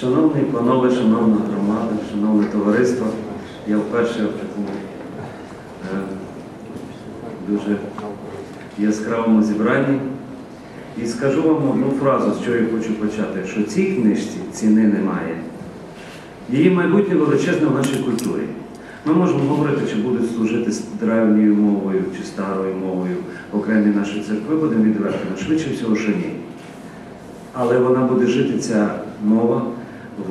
Шановні панове, шановна громада, шановне товариство, я вперше в такому е, дуже яскравому зібранні. І скажу вам одну фразу, з чого я хочу почати, що цій книжці ціни немає. Її майбутнє величезне в нашій культурі. Ми можемо говорити, чи буде служити древньою мовою чи старою мовою окремі наші церкви, будемо відвертими. Швидше всього, що ні. Але вона буде жити ця мова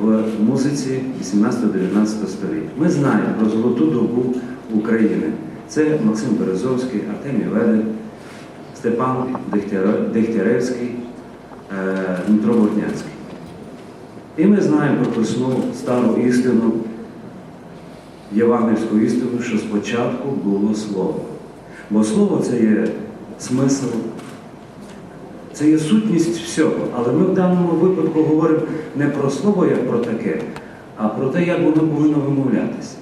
в музиці 18-19 століття. Ми знаємо про золоту добу України. Це Максим Березовський, Артемій Ведер, Степан Дегтяре- Дегтяревський, е, Дмитро Ворняцький. І ми знаємо про ту стару істину, євангельську істину, що спочатку було слово. Бо слово це є смисл, це є сутність всього. Але ми в даному випадку говоримо не про слово як про таке, а про те, як воно повинно вимовлятися.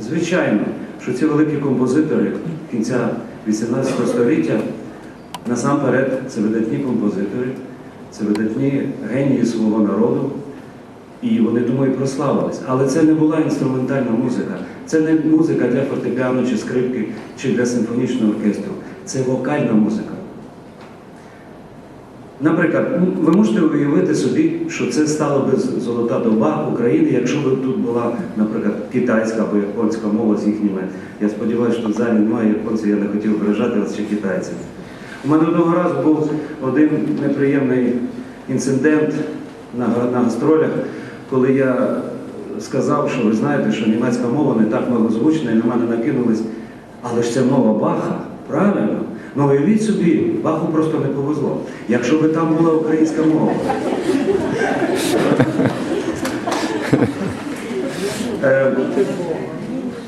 Звичайно, що ці великі композитори кінця 18 століття насамперед це видатні композитори, це видатні генії свого народу. І вони, думаю, прославились. Але це не була інструментальна музика. Це не музика для фортепіано чи скрипки, чи для симфонічного оркестру. Це вокальна музика. Наприклад, ну, ви можете уявити собі, що це стала би золота доба України, якщо б тут була, наприклад, китайська або японська мова з їхніми. Я сподіваюся, що в залі немає японців, я не хотів ображати вас чи китайців. У мене одного разу був один неприємний інцидент на, гастролях, коли я сказав, що ви знаєте, що німецька мова не так многозвучна, і на мене накинулись, але ж це мова Баха, правильно? Ну уявіть собі, Баху просто не повезло. Якщо би там була українська мова. Е,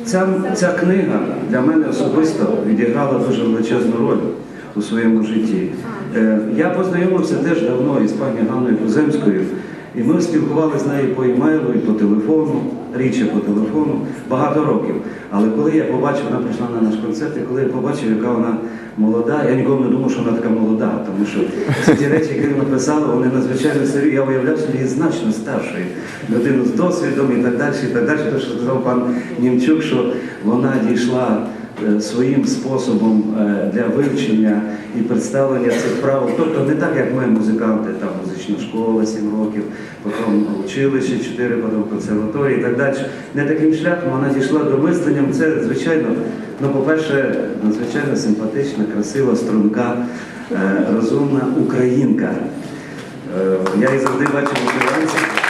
Ця, ця книга для мене особисто відіграла дуже величезну роль у своєму житті. Е, Я познайомився теж давно із пані Ганною Куземською, і ми спілкувалися з нею по імейлу і по телефону, рідше по телефону, багато років. Але коли я побачив, вона прийшла на наш концерт, і коли я побачив, яка вона молода, я ніколи не думав, що вона така молода, тому що всі ті речі, які вона писала, вони надзвичайно серйозні. Я уявляв собі її значно старшою, людину з досвідом і так далі, і так далі. Те, що сказав пан Німчук, що вона дійшла своїм способом е, для вивчення і представлення цих правил. Тобто не так, як ми, музиканти, там музична школа 7 років, потім училище 4, потім консерваторії і так далі. Не таким шляхом вона дійшла до мислення. Це, звичайно, ну, по-перше, надзвичайно симпатична, красива, струнка, е, розумна українка. Е, Я її завжди бачив у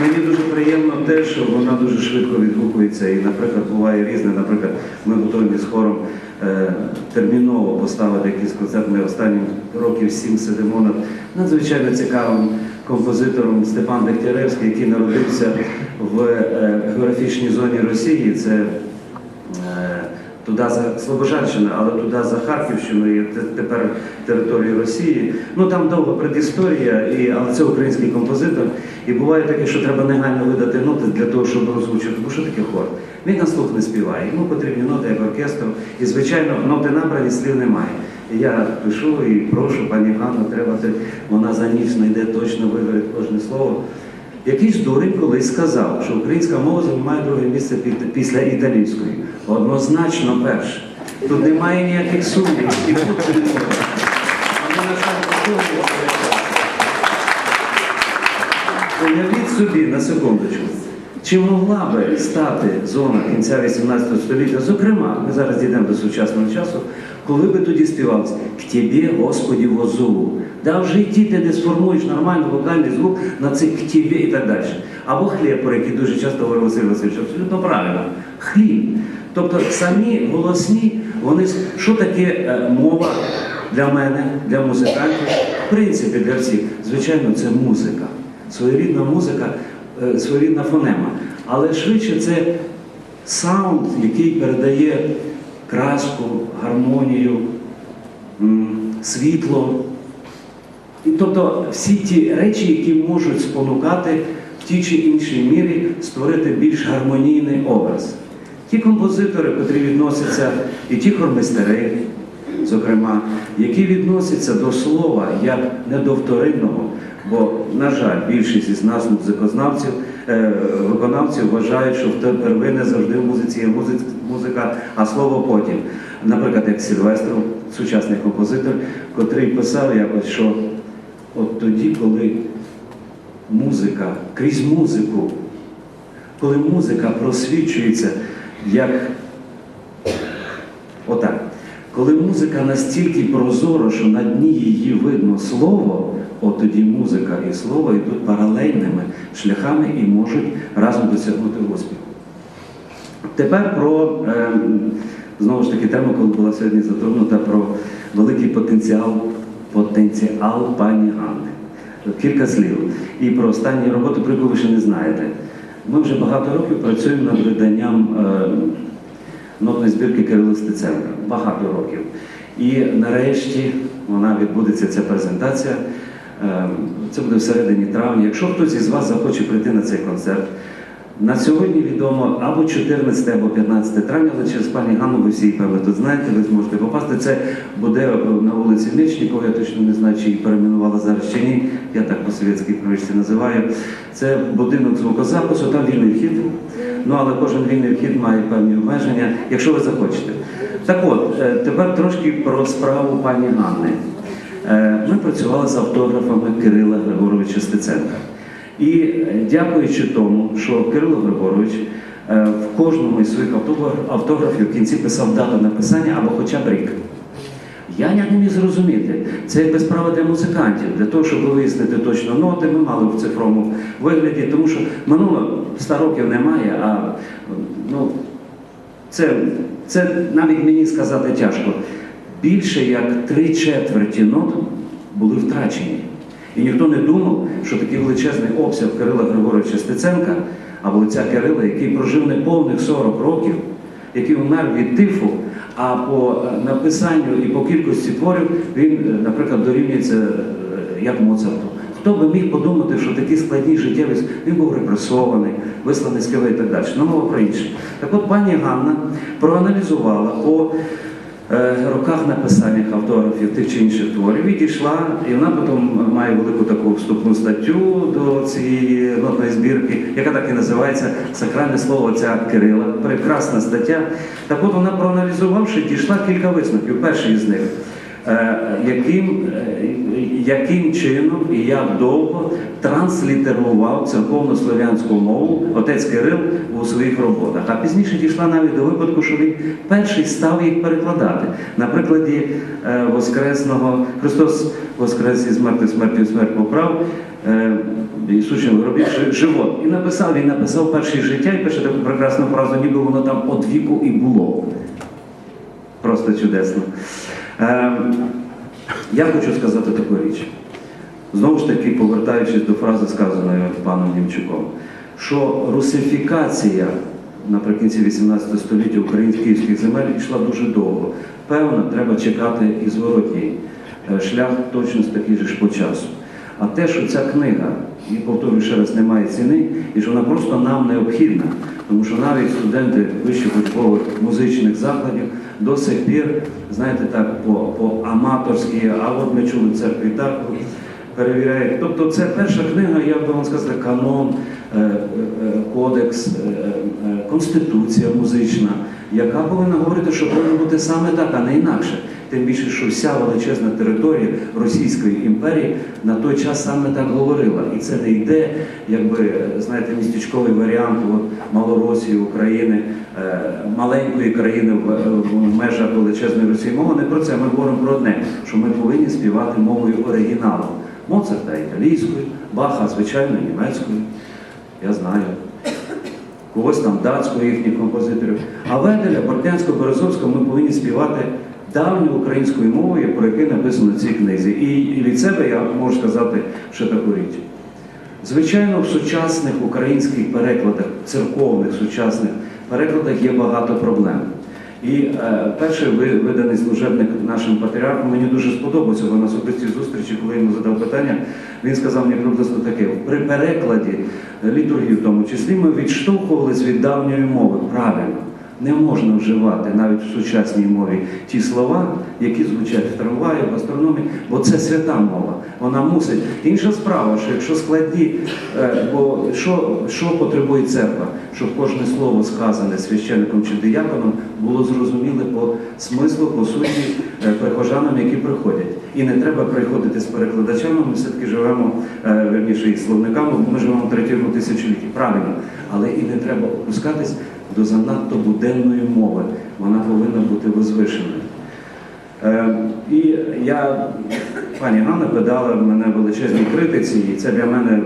Мені дуже приємно те, що вона дуже швидко відгукується. І, наприклад, буває різне. Наприклад, ми готові з хором е, терміново поставити якийсь концерт. Ми останні років сім сидимо над надзвичайно цікавим композитором Степан Дегтяревський, який народився в е, географічній зоні Росії. Це е, туди за Слобожанщина, але туди за Харківщиною, і тепер територію Росії. Ну там довга предісторія, і, але це український композитор. І буває таке, що треба негайно видати ноти для того, щоб озвучити. Бо що таке хор? Він на слух не співає. Йому потрібні ноти як оркестр. І, звичайно, ноти набрані, слів немає. Я пишу і прошу, пані Ганну, треба вона за ніч знайде точно виговорить кожне слово. Якийсь дурень колись сказав, що українська мова займає друге місце після італійської. Однозначно перше. Тут немає ніяких цьому Уявіть собі на секундочку, чи могла би стати зона кінця 18 століття, зокрема, ми зараз дійдемо до сучасного часу, коли би тоді співався «К тебе, Господі, возу». Да в житті ти не сформуєш нормальний вокальний звук на цей «К тебе» і так далі. Або хліб, про який дуже часто говорив Василь Васильович, абсолютно правильно. Хліб. Тобто самі голосні, вони що таке е, мова для мене, для музикантів, в принципі, для всіх. Звичайно, це музика своєрідна музика, своєрідна фонема. Але швидше це саунд, який передає краску, гармонію, світло. І тобто всі ті речі, які можуть спонукати в тій чи іншій мірі створити більш гармонійний образ. Ті композитори, котрі відносяться, і ті хормейстери, зокрема, які відносяться до слова як не до вторинного. Бо, на жаль, більшість із нас, музикознавців, е, виконавців, вважають, що первинне завжди в музиці є музика, а слово потім. Наприклад, як Сильвестров, сучасний композитор, котрий писав якось, що от тоді, коли музика, крізь музику, коли музика просвічується як отак. Коли музика настільки прозора, що на дні її видно слово, от тоді музика і слово йдуть паралельними шляхами і можуть разом досягнути успіху. Тепер про е, знову ж таки тему, коли була сьогодні затронута про великий потенціал, потенціал пані Ганни. Кілька слів. І про останні роботи, про яку ви ще не знаєте. Ми вже багато років працюємо над виданням е, нотної збірки Кирила Стеценка. Багато років. І нарешті вона відбудеться ця презентація. Е, Це буде всередині травня. Якщо хтось із вас захоче прийти на цей концерт, на сьогодні відомо або 14 або 15 травня, але через пані Ганну ви всі певно тут знаєте, ви зможете попасти. Це буде на вулиці Мечникова, я точно не знаю, чи її перейменували зараз чи ні. Я так по совєтській привичці називаю. Це будинок звукозапису, там вільний вхід. Ну але кожен вільний вхід має певні обмеження, якщо ви захочете. Так от, е, тепер трошки про справу пані Ганни. Е, Ми працювали з автографами Кирила Григоровича Стеценка. І е, дякуючи тому, що Кирило Григорович е, в кожному із своїх автографів в кінці писав дату написання або хоча б рік. Я не міг зрозуміти. Це якби справа для музикантів, для того, щоб вияснити точно ноти, ми мали в цифровому вигляді, тому що минуло 100 років немає, а ну, це, це навіть мені сказати тяжко. Більше як три четверті нот були втрачені. І ніхто не думав, що такий величезний обсяг Кирила Григоровича Стеценка або отця Кирила, який прожив неповних 40 років, який умер від тифу, а по е, написанню і по кількості творів він, е, наприклад, дорівнюється е, як Моцарту. Хто би міг подумати, що такі складні життєві він був репресований, висланий з Києва і так далі. Ну, мова про інше. Так от пані Ганна проаналізувала по роках написання автографів тих чи інших творів, відійшла, і вона потім має велику таку вступну статтю до цієї нотної збірки, яка так і називається Сакральне слово отця Кирила. Прекрасна стаття. Так от вона проаналізувавши, дійшла кілька висновків. Перший із них. Е, Яким, е, яким чином і як довго транслітерував церковно-слов'янську мову отець Кирил у своїх роботах. А пізніше дійшла навіть до випадку, що він перший став їх перекладати. На прикладі е, Воскресного Христос Воскрес із мертвих смертю смерть поправ. е, Ісусом робив живот. І написав, він написав перше життя і пише таку прекрасну фразу, ніби воно там од віку і було. Просто чудесно. Ем, я хочу сказати таку річ. Знову ж таки, повертаючись до фрази, сказаної паном Німчуком, що русифікація наприкінці 18 століття українських земель йшла дуже довго. Певно, треба чекати і зворотній е, шлях точно такий же ж по часу. А те, що ця книга, і повторюю ще раз, не має ціни, і що вона просто нам необхідна, тому що навіть студенти вищих учбових музичних закладів до сих пір, знаєте, так, по, по а от ми чули церкві так, перевіряють. Тобто це перша книга, як би вам сказати, канон, е, е, е, кодекс, конституція музична, яка повинна говорити, що повинно бути саме так, а не інакше. Тим більше, що вся величезна територія Російської імперії на той час саме так говорила. І це не йде, якби, знаєте, містечковий варіант Малоросії, України, е, маленької країни в, в межах величезної Росії. Мова не про це. Ми говоримо про одне, що ми повинні співати мовою оригіналу. Моцарта італійською, Баха, звичайно, німецькою. Я знаю. Когось там датською їхніх композиторів. А Веделя, Бортянського, Березовського ми повинні співати давньою українською мовою, про яке написано в цій книзі. І, від себе я можу сказати ще таку річ. Звичайно, в сучасних українських перекладах, церковних сучасних перекладах є багато проблем. І е, перший виданий служебник нашим патріархом мені дуже сподобався, бо на особистій зустрічі, коли йому задав питання, він сказав мені приблизно таке: при перекладі літургії в тому числі ми відштовхувались від давньої мови, правильно. Не можна вживати навіть в сучасній мові ті слова, які звучать в трамваї, в гастрономі, бо це свята мова. Вона мусить. Інша справа, що якщо складні, е, бо що, що потребує церква, щоб кожне слово сказане священником чи дияконом було зрозуміле по смислу, по суті, е, прихожанам, які приходять. І не треба приходити з перекладачами, ми все-таки живемо, е, верніше, і словниками, бо ми живемо в третьому тисячолітті. Правильно, але і не треба опускатись до занадто буденної мови. Вона повинна бути возвишеною. Е, І я, пані Ганна, видала мене величезній критиці, і це для мене е,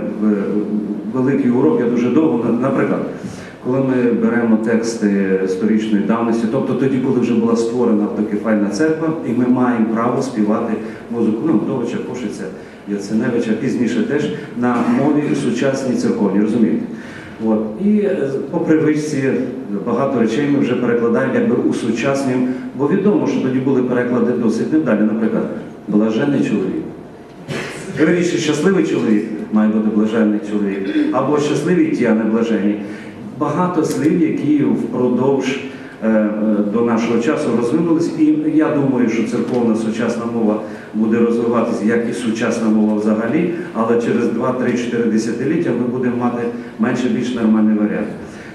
великий урок. Я дуже довго, наприклад, коли ми беремо тексти сторічної давності, тобто тоді, коли вже була створена автокефальна церква, і ми маємо право співати музику ну, Вдовича, Кошиця, Яценевича, пізніше теж на мові сучасній церковній, розумієте? От. І е, по привичці багато речей ми вже перекладаємо якби усучаснюємо, бо відомо, що тоді були переклади досить недалі. Наприклад, блажений чоловік. Вірніше, щасливий чоловік має бути блаженний чоловік, або щасливі ті, а не блажені. Багато слів, які впродовж до нашого часу розвинулись, і я думаю, що церковна сучасна мова буде розвиватися, як і сучасна мова взагалі, але через 2-3-4 десятиліття ми будемо мати менше більш нормальний варіант.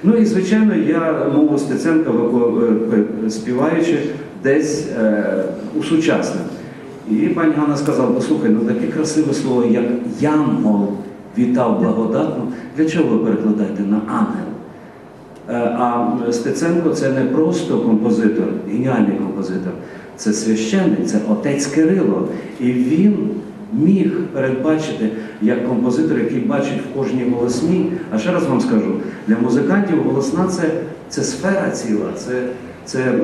Ну і звичайно, я мову Стеценка е, е, співаючи десь е, усучаснив. І пані Ганна сказала, послухай, ну таке красиве слово, як янгол вітав благодатно. Для чого ви перекладаєте на ангел? Е, А Стеценко це не просто композитор, геніальний композитор, це священник, це отець Кирило. І він міг передбачити як композитор, який бачить в кожній голосній. А ще раз вам скажу, для музикантів голосна це, це сфера ціла, це, це е,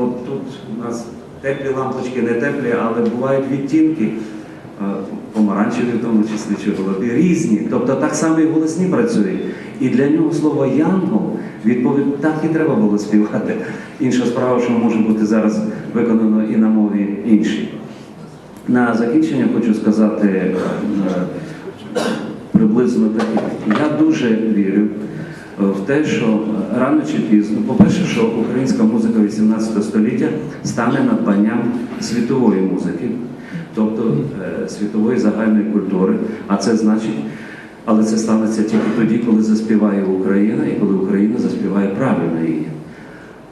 от тут у нас теплі лампочки, не теплі, але бувають відтінки. е, Помаранчеві в тому числі чи голубі, різні. Тобто так само і голосні працюють. І для нього слово янгол відповідь так і треба було співати. Інша справа, що може бути зараз виконано і на мові іншій. На закінчення хочу сказати е, приблизно таке. Я дуже вірю е, в те, що рано чи пізно, по-перше, що українська музика 18 століття стане надбанням світової музики, тобто е, світової загальної культури. А це значить, але це станеться тільки тоді, коли заспіває Україна і коли Україна заспіває правильно її.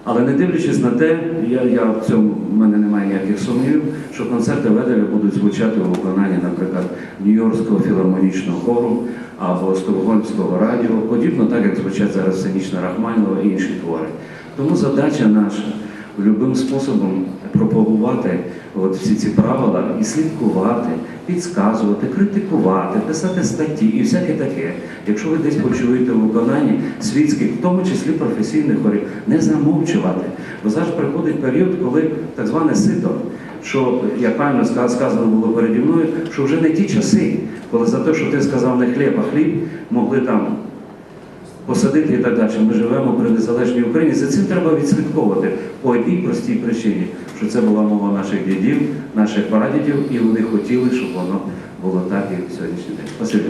Але не дивлячись на те, я, я в цьому в мене немає ніяких сумнівів, що концерти Веделя будуть звучати у виконанні, наприклад, Нью-Йоркського філармонічного хору або Стокгольмського радіо, подібно так, як звучать зараз сценічна Рахманінова і інші твори. Тому задача наша любим способом пропагувати от всі ці правила і слідкувати, підказувати, критикувати, писати статті і всяке таке. Якщо ви десь почуєте в виконанні світських, в тому числі професійних хорів, не замовчувати. Бо зараз приходить період, коли так зване сито, що, як правильно ска- сказано було переді мною, що вже не ті часи, коли за те, що ти сказав не хліб, а хліб, могли там посадити і так далі. Ми живемо при незалежній Україні. За цим треба відслідковувати по одній простій причині, що це була мова наших дідів, наших прадідів, і вони хотіли, щоб воно було так і в сьогоднішній день. Спасибі.